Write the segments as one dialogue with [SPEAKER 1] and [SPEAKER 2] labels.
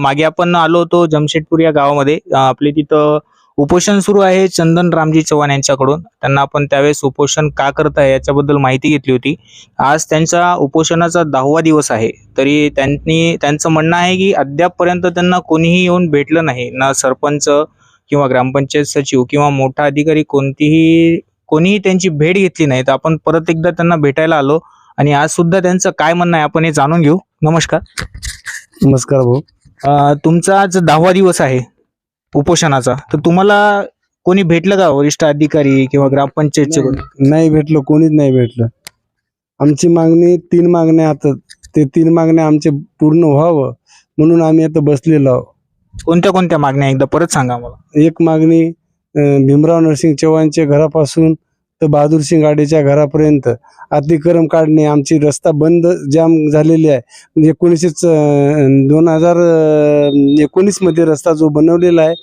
[SPEAKER 1] मागे आपण आलो होतो जमशेदपूर या गावामध्ये. आपले तिथं उपोषण सुरू आहे चंदन रामजी चव्हाण यांच्याकडून. त्यांना आपण त्यावेळेस उपोषण का करत आहे याच्याबद्दल माहिती घेतली होती. आज त्यांच्या उपोषणाचा दहावा दिवस आहे. तरी त्यांनी त्यांचं म्हणणं आहे की अद्यापपर्यंत त्यांना कोणीही येऊन भेटलं नाही. ना सरपंच किंवा ग्रामपंचायत सचिव किंवा मोठा अधिकारी कोणतीही कोणीही त्यांची भेट घेतली नाही. तर आपण परत एकदा त्यांना भेटायला आलो. आणि आज सुद्धा त्यांचं काय म्हणणं आहे आपण हे जाणून घेऊ. नमस्कार.
[SPEAKER 2] नमस्कार भाऊ.
[SPEAKER 1] तुमचा आज दहावा दिवस आहे उपोषणाचा. तर तुम्हाला कोणी भेटलं का वरिष्ठ अधिकारी किंवा ग्रामपंचायतचे कोणी?
[SPEAKER 2] नाही भेटलं कोणीच नाही भेटलं. आमची मागणी तीन मागण्या आता ते तीन मागण्या आमचे पूर्ण व्हावं म्हणून आम्ही आता बसलेलो आहोत.
[SPEAKER 1] कोणत्या कोणत्या मागण्या? एकदा परत सांगा मला
[SPEAKER 2] एक मागणी अं, भीमराव नरसिंग चव्हाणच्या घरापासून तर बहादूर सिंग गाडीच्या घरापर्यंत अतिक्रम काढणे आमची रस्ता बंद जाम झालेली आहे. म्हणजे एकोणीसशे दोन हजार एकोणीसमध्ये रस्ता जो बनवलेला आहे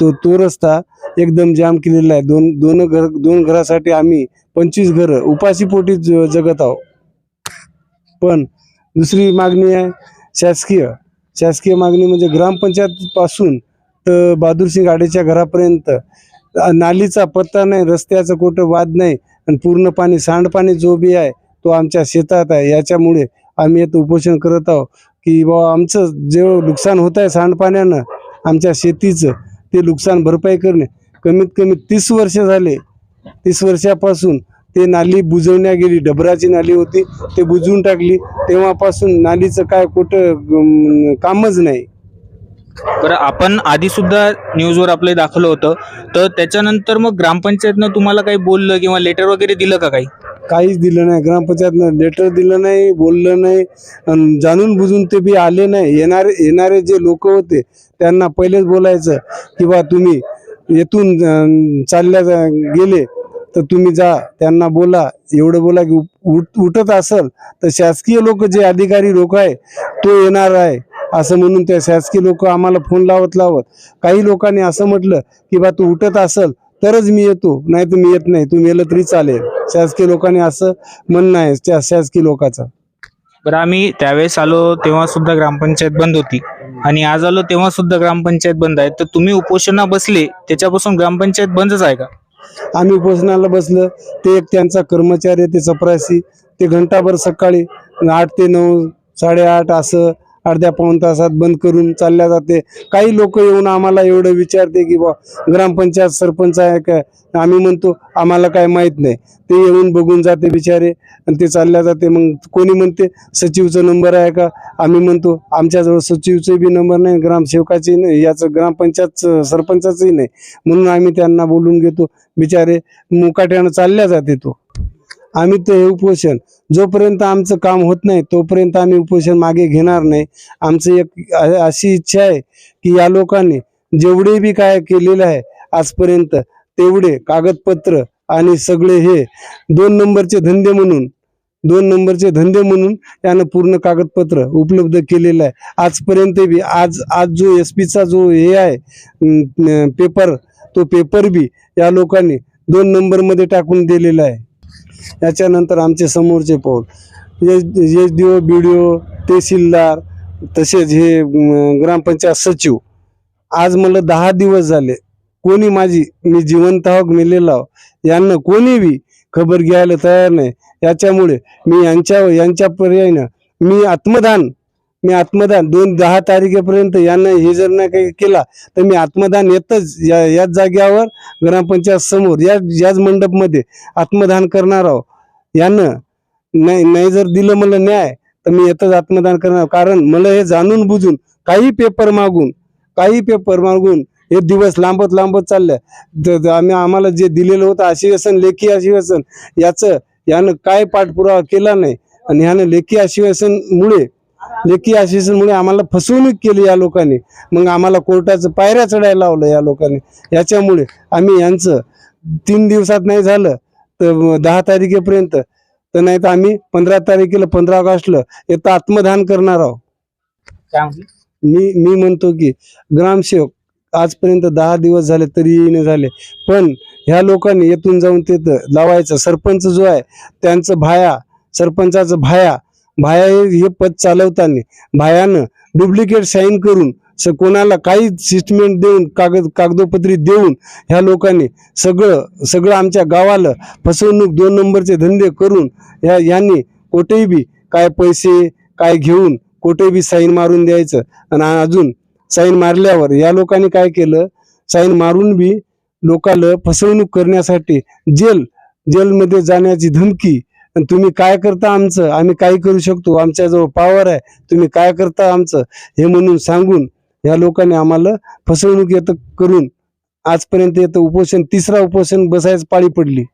[SPEAKER 2] तो तो रस्ता एकदम जाम केलेला आहे. दोन दोन घर दोन घरासाठी आम्ही पंचवीस घरं उपाशीपोटी ज- जगत आहोत. पण दुसरी मागणी आहे शासकीय. शासकीय मागणी म्हणजे ग्रामपंचायतपासून तर तर बहादूरसिंग गाडीच्या घरापर्यंत नालीचा पत्ता नाही रस्त्याचं कुठं वाद नाही आणि पूर्ण पाणी सांडपाणी जो बी आहे तो आमच्या शेतात आहे. याच्यामुळे आम्ही येत उपोषण करत आहोत की बाबा आमचं जे नुकसान होत आहे सांडपाण्यानं आमच्या शेतीचं ते नुकसान भरपाई करणे. कमीत कमी तीस वर्ष झाले. तीस वर्षापासून ते नाली बुजवण्या गेली. डबराची नाली होती ते बुजवून टाकली. तेव्हापासून नालीचं काय कुठं कामच नाही.
[SPEAKER 1] बरं आपण आधी सुद्धा न्यूजवर आपले दाखवलं होतं. तर त्याच्यानंतर मग ग्रामपंचायतनं तुम्हाला काही बोललं किंवा लेटर वगैरे दिलं का काही?
[SPEAKER 2] काहीच दिलं नाही. ग्रामपंचायतनं लेटर दिलं नाही बोललं नाही अन जाणून बुजून ते बी आले नाही. येणारे येणारे जे लोक होते त्यांना पहिलेच बोलायचं की बा तुम्ही येथून अं, चालल्या जा- गेले तर तुम्ही जा त्यांना बोला. एवढं बोला की उठ उठत असल तर शासकीय लोक जे अधिकारी लोक आहे तो येणार आहे. असं म्हणून त्या शासकीय लोक आम्हाला फोन लावत लावत काही लोकांनी असं म्हटलं की बा तू उठत असल तरच मी येतो नाही तर मी येत नाही तू मेलं तरी चालेल. शासकीय लोकांनी असं म्हणणं आहे त्या शासकीय लोकांचं.
[SPEAKER 1] बरं आम्ही त्यावेळेस आलो तेव्हा सुद्धा ग्रामपंचायत बंद होती. आणि आज आलो तेव्हा सुद्धा ग्रामपंचायत बंद आहे. तर तुम्ही उपोषणा बसले त्याच्यापासून ग्रामपंचायत बंदच आहे का?
[SPEAKER 2] आम्ही उपोषणाला बसलं. ते एक त्यांचा कर्मचारी ते चपरासी. ते घंटाभर सकाळी आठ ते नऊ साडेआठ असं अर्ध्या पाऊण तासात बंद करून चालल्या जाते. काही लोक येऊन आम्हाला एवढं विचारते की बा ग्रामपंचायत सरपंच आहे काय आम्ही म्हणतो आम्हाला काय माहीत नाही. ते येऊन बघून जाते बिचारे आणि ते चालल्या जाते. मग कोणी म्हणते सचिवचा नंबर आहे का? आम्ही म्हणतो आमच्याजवळ सचिवचे बी नंबर नाही ग्रामसेवकाचे नाही याचं ग्रामपंचायत सरपंचाचंही नाही. म्हणून आम्ही त्यांना बोलून घेतो बिचारे मुकाट्यानं चालल्या जाते तो. आम्ही ते उपोषण. जोपर्यंत आमचं काम होत नाही तोपर्यंत आम्ही उपोषण मागे घेणार नाही. आमचं एक अशी इच्छा आहे की या लोकांनी जेवढे बी काय केलेलं आहे आजपर्यंत तेवढे कागदपत्र आणि सगळे हे दोन नंबरचे धंदे म्हणून दोन नंबरचे धंदे म्हणून यानं पूर्ण कागदपत्र उपलब्ध केलेलं आहे. आजपर्यंत बी आज आज जो एस पीचा जो हे आहे पेपर तो पेपर बी या लोकांनी दोन नंबरमध्ये टाकून दिलेला आहे. याच्यानंतर आमचे समोरचे पाऊल. S S D O B D O tehsildar तसेच हे ग्रामपंचायत सचिव. आज मला दहा दिवस झाले. कोणी माझी मी जिवंत आहो मेलेला आहो यांना कोणी बी खबर घ्यायला तयार नाही. याच्यामुळे मी यांच्या यांच्या पर्यायनं मी आत्मदान मी आत्मदान दोन दहा तारखेपर्यंत यांना हे जर नाही काही केला तर मी आत्मदान येतच या याच जाग्यावर ग्रामपंचायत समोर या याच मंडपमध्ये आत्मदान करणार आहो. यानं नाही नाही जर दिलं मला न्याय तर मी येतच आत्मदान करणार. कारण मला हे जाणून बुजून काही पेपर मागून काही पेपर मागून हे दिवस लांबत लांबत चालले. आम्ही आम्हाला जे दिलेलं होतं आश्वासन लेखी आश्वासन याचं यानं काय पाठपुरावा केला नाही. आणि ह्यानं लेखी आश्वासनमुळे लेखी आश्वासनमुळे आम्हाला फसवणूक केली या लोकांनी. मग आम्हाला कोर्टाचं पायऱ्या चढायला लावलं या लोकांनी. याच्यामुळे आम्ही यांचं तीन दिवसात नाही झालं तर दहा तारखेपर्यंत. तर नाही तर आम्ही पंधरा तारखेला पंधरा ऑगस्टला येतं आत्मदान करणार आहोत? मी मी म्हणतो की ग्रामसेवक आजपर्यंत दहा दिवस झाले तरी येईन झाले. पण ह्या लोकांनी येथून जाऊन तिथं लावायचं. सरपंच जो आहे त्यांचं भाया सरपंचाचं भाया भाया हे पद चालवताना भायानं डुप्लिकेट साईन करून स कोणाला काही सिस्टमेंट देऊन कागद कागदोपत्री देऊन ह्या लोकांनी सगळं सगळं आमच्या गावाला फसवणूक दोन नंबरचे धंदे करून या यांनी कुठेही बी काय पैसे काय घेऊन कुठेही बी साईन मारून द्यायचं. आणि अजून साईन मारल्यावर या लोकांनी काय केलं? साईन मारून बी लोकाला फसवणूक करण्यासाठी जेल जेलमध्ये जाण्याची धमकी आणि तुम्ही काय करता आमचं? आम्ही काय करू शकतो. आमच्याजवळ पॉवर आहे. तुम्ही काय करता आमचं? हे म्हणून सांगून या लोकांनी आम्हाला फसवणूक येतं करून आजपर्यंत येतं उपोषण तिसरा उपोषण बसायच पाळी पडली.